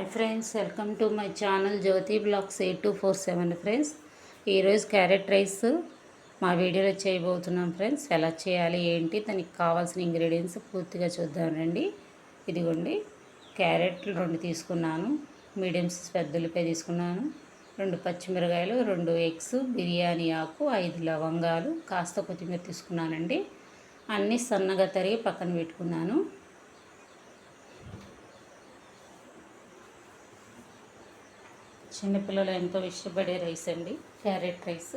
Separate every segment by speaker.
Speaker 1: Hi friends welcome to my channel Jyothi blogs eight two four seven friends. ఈరోజు carrot rice మా వీడియోలో చేయబోతున్నాం friends. ఎలా చేయాలి ఏంటి దానికి కావాల్సిన ఇంగ్రీడియంట్స్ పూర్తిగా చూద్దాం రండి. ఇదిగోండి క్యారెట్లు రెండు తీసుకున్నాను. మీడియం పెద్ద ఉల్లిపాయ తీసుకున్నాను. రెండు పచ్చిమిరకాయలు రెండు ఎగ్స్ బిర్యానీ ఆకు ఐదు లవంగాలు కాస్త కొత్తిమీర తీసుకున్నానండి. అన్నీ సన్నగా తరిగి పక్కన పెట్టుకున్నాను. చిన్నపిల్లలు ఎంతో ఇష్టపడే రైస్ అండి క్యారెట్ రైస్.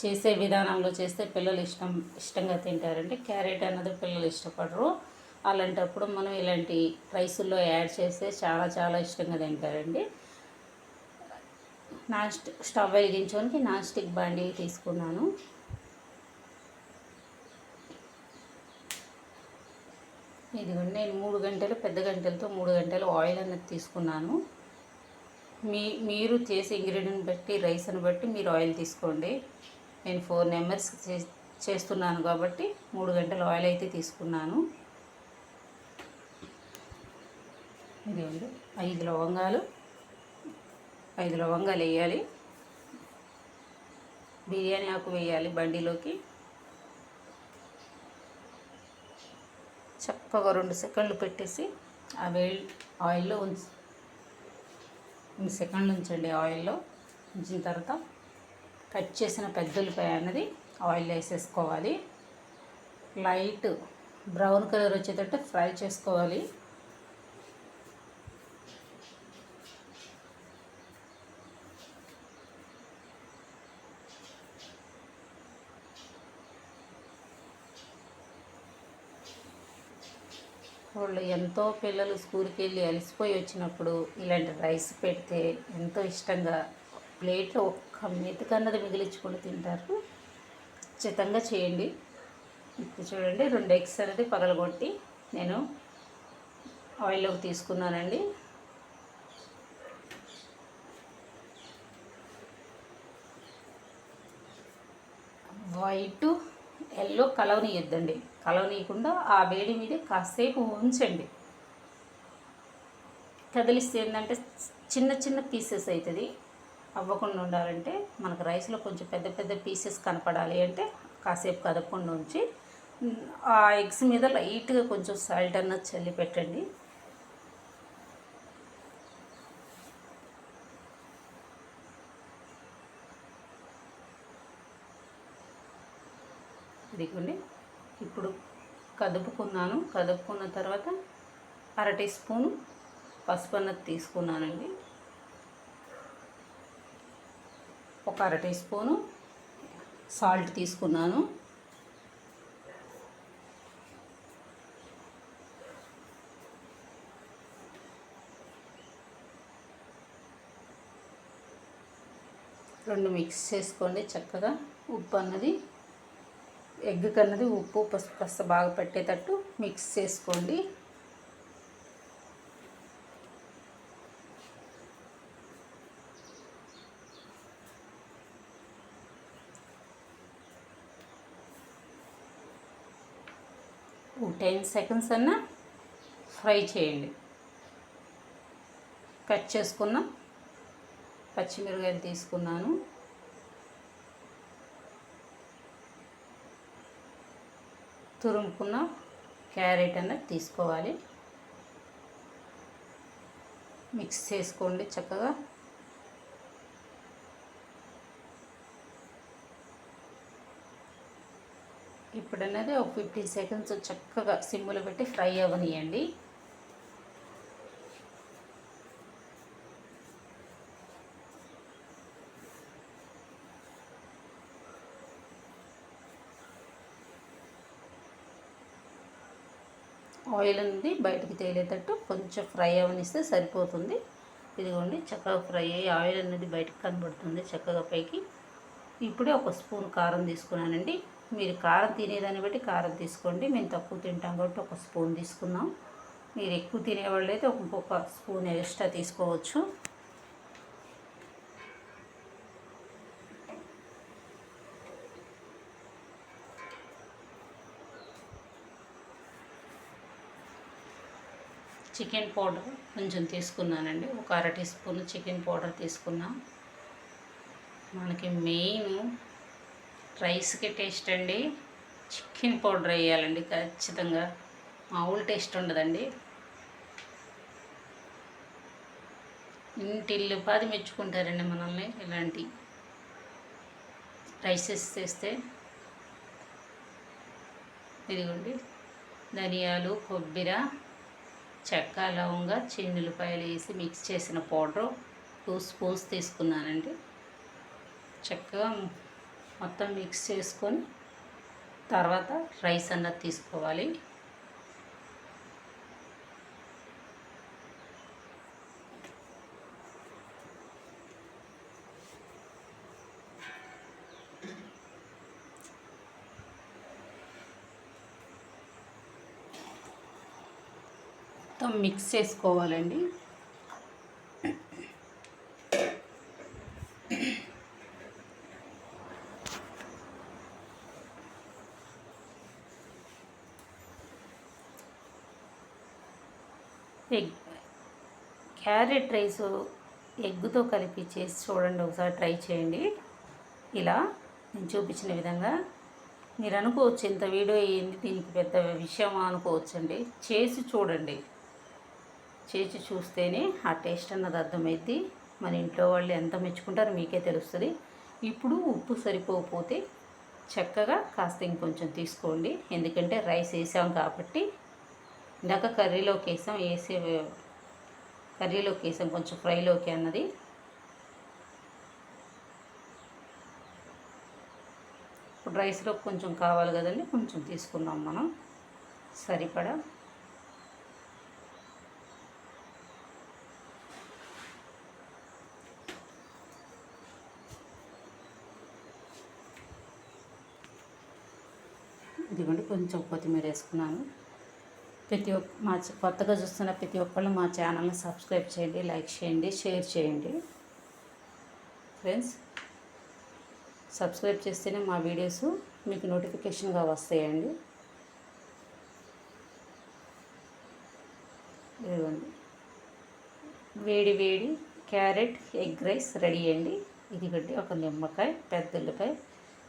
Speaker 1: చేసే విధానంలో చేస్తే పిల్లలు ఇష్టం ఇష్టంగా తింటారండి. క్యారెట్ అన్నది పిల్లలు ఇష్టపడరు. అలాంటప్పుడు మనం ఇలాంటి రైసుల్లో యాడ్ చేస్తే చాలా చాలా ఇష్టంగా తింటారండి. నాస్ట్ స్టవ్ వెలిగించడానికి నాన్ స్టిక్ బాండీ తీసుకున్నాను. ఇదిగోండి నేను మూడు గంటలు పెద్ద గంటలతో మూడు గంటలు ఆయిల్ అన్నది తీసుకున్నాను. మీ మీరు చేసే ఇంగ్రీడియంట్ బట్టి రైస్ని బట్టి మీరు ఆయిల్ తీసుకోండి. నేను ఫోర్ నెంబర్స్ చేస్తున్నాను కాబట్టి మూడు గంటల ఆయిల్ అయితే తీసుకున్నాను. ఇదిగోండి ఐదు లవంగాలు ఐదు లవంగాలు వేయాలి. బిర్యానీ ఆకు వేయాలి బండిలోకి. చక్కగా రెండు సెకండ్లు పెట్టేసి ఆ వేడి ఆయిల్లో ఉంచు సెకండ్లు ఉంచండి ఆయిల్లో ఉంచిన తర్వాత కట్ చేసిన పెద్ద ఉల్లిపాయ అన్నది ఆయిల్ వేసేసుకోవాలి. లైట్ బ్రౌన్ కలర్ వచ్చేటట్టు ఫ్రై చేసుకోవాలి. వాళ్ళు ఎంతో పిల్లలు స్కూల్కి వెళ్ళి అలసిపోయి వచ్చినప్పుడు ఇలాంటి రైస్ పెడితే ఎంతో ఇష్టంగా ప్లేట్లో ఒక్క మెతుకన్నది మిగిలించుకొని తింటారు. ఖచ్చితంగా చేయండి. ఇప్పుడు చూడండి రెండు ఎగ్స్ అనేది పగలగొట్టి నేను ఆయిల్లోకి తీసుకున్నానండి. White yellow కలవనీయొద్దండి. కలవనీయకుండా ఆ వేడి మీద కాసేపు ఉంచండి. కదిలిస్తే ఏంటంటే చిన్న చిన్న పీసెస్ అవుతుంది అవ్వకుండా ఉండాలంటే మనకు రైస్లో కొంచెం పెద్ద పెద్ద పీసెస్ కనపడాలి అంటే కాసేపు కదపకుండా ఉంచి ఆ ఎగ్స్ మీద లైట్గా కొంచెం సాల్ట్ అన్నది చల్లి పెట్టండి ఇదిగోండి ఇప్పుడు కదుపుకున్నాను. కదుపుకున్న తర్వాత అర టీ స్పూను పసుపు అన్నది తీసుకున్నానండి. ఒక అర టీ స్పూను సాల్ట్ తీసుకున్నాను. రెండు మిక్స్ చేసుకోండి. చక్కగా ఉప్పు అన్నది ఎగ్ కన్నది ఉప్పు పసుపు కాస్త బాగా పట్టేటట్టు మిక్స్ చేసుకోండి. టెన్ సెకండ్స్ అన్నా ఫ్రై చేయండి. కట్ చేసుకున్న పచ్చిమిరకాయలు తీసుకున్నాను. తురుముకున్న క్యారెట్ అనేది తీసుకోవాలి. మిక్స్ చేసుకోండి చక్కగా. ఇప్పుడు అనేది ఒక ఫిఫ్టీన్ సెకండ్స్ చక్కగా సిమ్లో పెట్టి ఫ్రై అవ్వనియండి. ఆయిల్ అనేది బయటకు తేలేటట్టు కొంచెం ఫ్రై అవనిస్తే సరిపోతుంది. ఇదిగోండి చక్కగా ఫ్రై అయ్యి ఆయిల్ అనేది బయటకు కనబడుతుంది చక్కగా పైకి. ఇప్పుడే ఒక స్పూన్ కారం తీసుకున్నానండి. మీరు కారం తినేదాన్ని బట్టి కారం తీసుకోండి. మేము తక్కువ తింటాం కాబట్టి ఒక స్పూన్ తీసుకున్నాం. మీరు ఎక్కువ తినేవాళ్ళు అయితే ఇంకొక స్పూన్ ఎక్స్ట్రా తీసుకోవచ్చు. చికెన్ పౌడర్ కొంచెం తీసుకున్నానండి. ఒక అర టీ స్పూన్ చికెన్ పౌడర్ తీసుకున్నాం. మనకి మెయిన్ రైస్కి టేస్ట్ అండి. చికెన్ పౌడర్ వేయాలండి ఖచ్చితంగా. మామూలు టేస్ట్ ఉండదండి. ఇంటిల్లు పాది మెచ్చుకుంటారండి మనల్ని ఇలాంటి రైసెస్ చేస్తే ఇదిగోండి. ధనియాలు కొబ్బరి చెక్క లవంగ చిన్నులపాయలు వేసి మిక్స్ చేసిన పౌడరు టూ స్పూన్స్ తీసుకున్నానండి. చక్కగా మొత్తం మిక్స్ చేసుకొని తర్వాత రైస్ అన్నది తీసుకోవాలి. మొత్తం మిక్స్ చేసుకోవాలండి. ఎగ్ క్యారెట్ రైస్ ఎగ్తో కలిపి చేసి చూడండి ఒకసారి ట్రై చేయండి. ఇలా నేను చూపించిన విధంగా మీరు అనుకోవచ్చు ఇంత వీడియో ఏంది దీనికి పెద్ద విషయం అనుకోవచ్చండి. చేసి చూడండి. చేసి చూస్తేనే ఆ టేస్ట్ అన్నది అర్థమైద్ది. మన ఇంట్లో వాళ్ళు ఎంత మెచ్చుకుంటారో మీకే తెలుస్తుంది. ఇప్పుడు ఉప్పు సరిపోకపోతే చక్కగా కాస్త ఇంకొంచెం తీసుకోండి. ఎందుకంటే రైస్ వేసాం కాబట్టి ఇందాక కర్రీలోకి వేసాం వేసే కర్రీలోకి వేసాం కొంచెం ఫ్రైలోకి అన్నది. ఇప్పుడు రైస్లో కొంచెం కావాలి కదండి కొంచెం తీసుకున్నాం మనం. సరిపడా ఇదిగోండి కొంచెం కొత్తిమీర వేసుకున్నాను. ప్రతి ఒక్క మా కొత్తగా చూస్తున్న ప్రతి ఒక్కళ్ళు మా ఛానల్ని సబ్స్క్రైబ్ చేయండి లైక్ చేయండి షేర్ చేయండి. ఫ్రెండ్స్ సబ్స్క్రైబ్ చేస్తేనే మా వీడియోస్ మీకు నోటిఫికేషన్గా వస్తాయండి. ఇదిగోండి వేడి వేడి క్యారెట్ ఎగ్ రైస్ రెడీ అండి. ఇదిగోండి ఒక నిమ్మకాయ పెద్ద ఉల్లిపాయ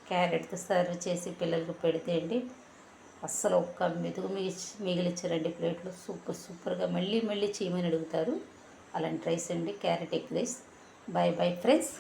Speaker 1: క్యారెట్తో సర్వ్ చేసి పిల్లలకు పెడితే అండి అస్సలు ఒక్క మెతుకు మిగిలి మిగిలిచ్చారండి ప్లేట్లో. సూపర్ సూపర్గా మళ్ళీ మళ్ళీ చేయమని అడుగుతారు. అలాంటి రైస్ అండి carrot egg rice. Bye bye friends.